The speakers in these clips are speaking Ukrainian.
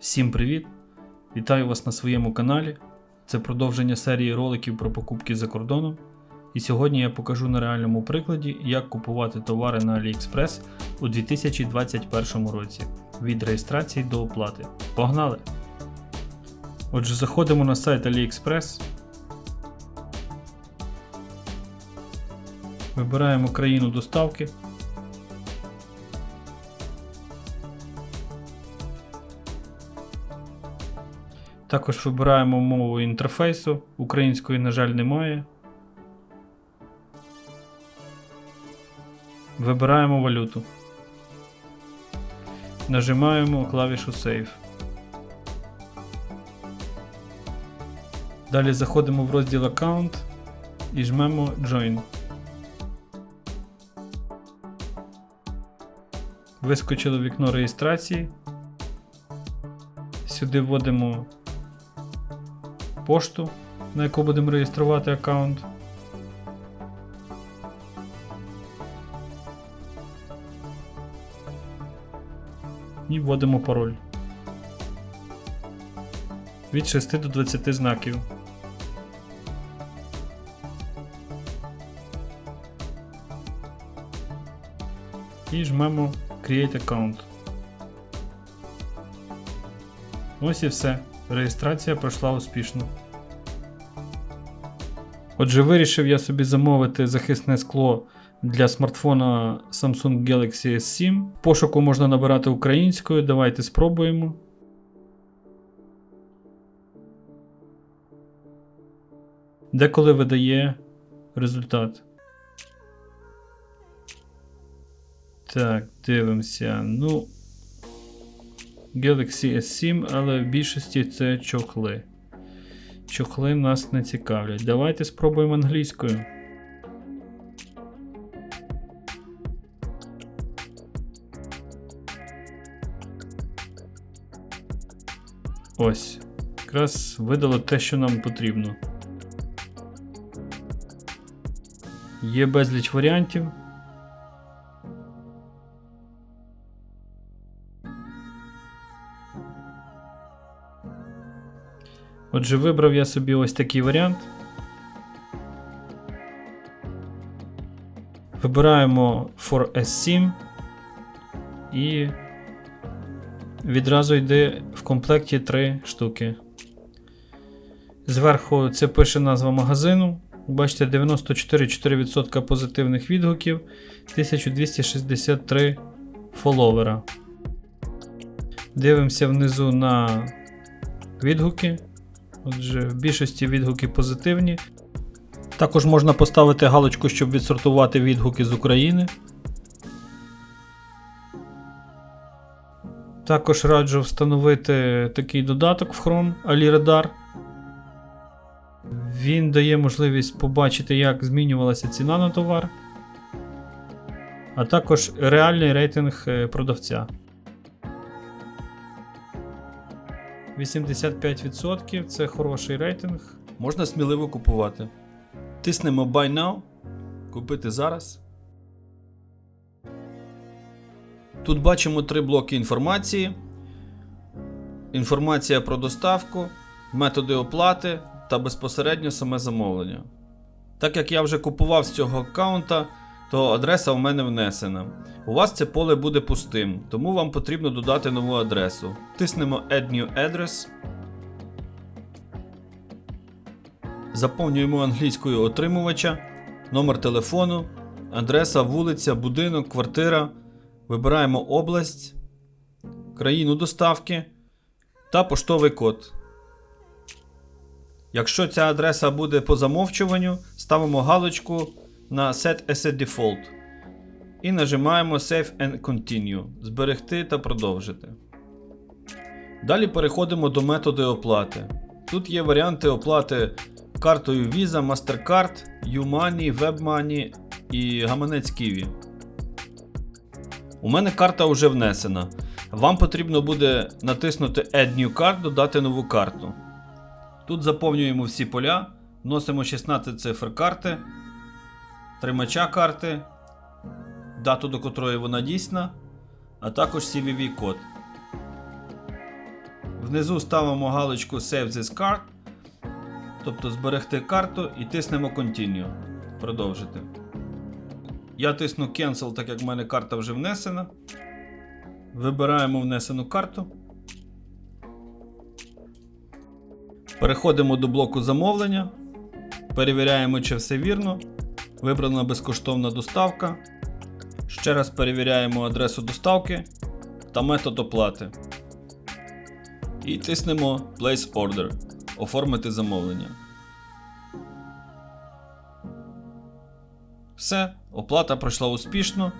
Всім привіт! Вітаю вас на своєму каналі. Це продовження серії роликів про покупки за кордоном. І сьогодні я покажу на реальному прикладі, як купувати товари на AliExpress у 2021 році від реєстрації до оплати. Погнали! Отже, заходимо на сайт AliExpress. Вибираємо країну доставки. Також вибираємо мову інтерфейсу. Української, на жаль, немає. Вибираємо валюту. Нажимаємо клавішу Save. Далі заходимо в розділ Account і жмемо Join. Вискочило вікно реєстрації. Сюди вводимо пошту, на яку будемо реєструвати аккаунт. І вводимо пароль. Від 6 до 20 знаків. І жмемо Create Account. Ось і все. Реєстрація пройшла успішно. Отже, вирішив я собі замовити захисне скло для смартфона Samsung Galaxy S7. Пошуку можна набирати українською. Давайте спробуємо. Деколи видає результат. Так, дивимося. Ну. Galaxy S7, але в більшості це чохли. Чохли нас не цікавлять. Давайте спробуємо англійською. Ось. Якраз видало те, що нам потрібно. Є безліч варіантів. Отже, вибрав я собі ось такий варіант. Вибираємо for S7 і відразу йде в комплекті 3 штуки. Зверху це пише назва магазину. Бачите, 94,4% позитивних відгуків, 1263 фоловера. Дивимося внизу на відгуки. Отже, в більшості відгуки позитивні. Також можна поставити галочку, щоб відсортувати відгуки з України. Також раджу встановити такий додаток в Chrome AliRadar. Він дає можливість побачити, як змінювалася ціна на товар, а також реальний рейтинг е, продавця. 85% це хороший рейтинг. Можна сміливо купувати. Тиснемо Buy Now. Купити зараз. Тут бачимо три блоки інформації. Інформація про доставку, методи оплати та безпосередньо саме замовлення. Так як я вже купував з цього аккаунта, то адреса в мене внесена. У вас це поле буде пустим, тому вам потрібно додати нову адресу. Тиснемо Add New Address. Заповнюємо англійською отримувача, номер телефону, адреса, вулиця, будинок, квартира. Вибираємо область, країну доставки та поштовий код. Якщо ця адреса буде по замовчуванню, ставимо галочку на Set as a Default. І нажимаємо Save and Continue. Зберегти та продовжити. Далі переходимо до методу оплати. Тут є варіанти оплати картою Visa, MasterCard, YouMoney, WebMoney і гаманець Kiwi. У мене карта вже внесена. Вам потрібно буде натиснути Add New Card, додати нову карту. Тут заповнюємо всі поля, вносимо 16 цифр карти, тримача карти, дату до котрої вона дійсна, а також CVV код. Внизу ставимо галочку Save this card, тобто зберегти карту і тиснемо Continue. Продовжити. Я тисну Cancel, так як в мене карта вже внесена. Вибираємо внесену карту. Переходимо до блоку замовлення. Перевіряємо, чи все вірно. Вибрана безкоштовна доставка. Ще раз перевіряємо адресу доставки та метод оплати. І тиснемо Place Order. Оформити замовлення. Все, оплата пройшла успішно.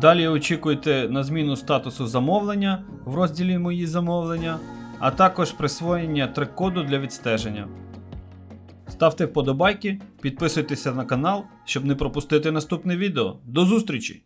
Далі очікуйте на зміну статусу замовлення в розділі Мої замовлення, а також присвоєння трек-коду для відстеження. Ставте вподобайки, підписуйтеся на канал, щоб не пропустити наступне відео. До зустрічі!